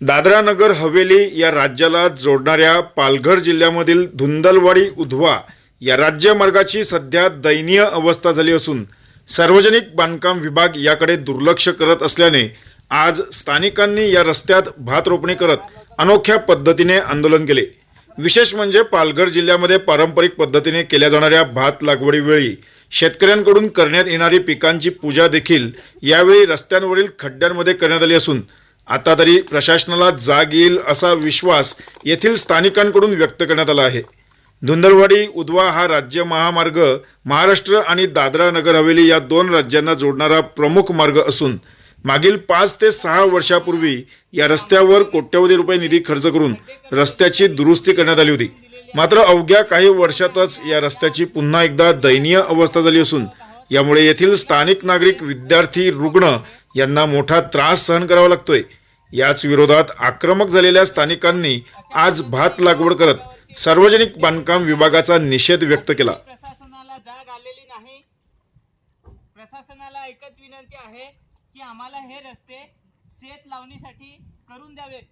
दादरा नगर हवेली या राज्याला जोडणाऱ्या पालघर जिल्ह्यामधील धुंदलवाडी उधवा या राज्यमार्गाची सध्या दयनीय अवस्था झाली असून सार्वजनिक बांधकाम विभाग याकडे दुर्लक्ष करत असल्याने आज स्थानिकांनी या रस्त्यात भात रोपणी करत अनोख्या पद्धतीने आंदोलन केले. विशेष म्हणजे पालघर जिल्ह्यामध्ये पारंपरिक पद्धतीने केल्या जाणाऱ्या भात लागवडीवेळी शेतकऱ्यांकडून करण्यात येणारी पिकांची पूजा देखील यावेळी रस्त्यांवरील खड्ड्यांमध्ये करण्यात आली असून आता तरी प्रशासनाला जाग येईल असा विश्वास येथील स्थानिकांकडून व्यक्त करण्यात आला आहे. धुंदलवाडी उद्वा हा राज्य महामार्ग महाराष्ट्र आणि दादरा नगर हवेली या दोन राज्यांना जोडणारा प्रमुख मार्ग असून मागील पाच ते सहा वर्षापूर्वी या रस्त्यावर कोट्यवधी रुपये निधी खर्च करून रस्त्याची दुरुस्ती करण्यात आली होती. मात्र अवघ्या काही वर्षातच या रस्त्याची पुन्हा एकदा दयनीय अवस्था झाली असून यामुळे येथील स्थानिक नागरिक विद्यार्थी रुग्ण यांना मोठा त्रास सहन करावा लागतोय. याच विरोधात आक्रमक झालेल्या स्थानिकांनी आज भात लागवड करत सार्वजनिक बांधकाम विभागाचा निषेध व्यक्त केला. प्रशासनाला जाग आलेली नाही. प्रशासनाला एकच विनंती आहे की आम्हाला हे रस्ते शेत लावणीसाठी करून द्यावेत.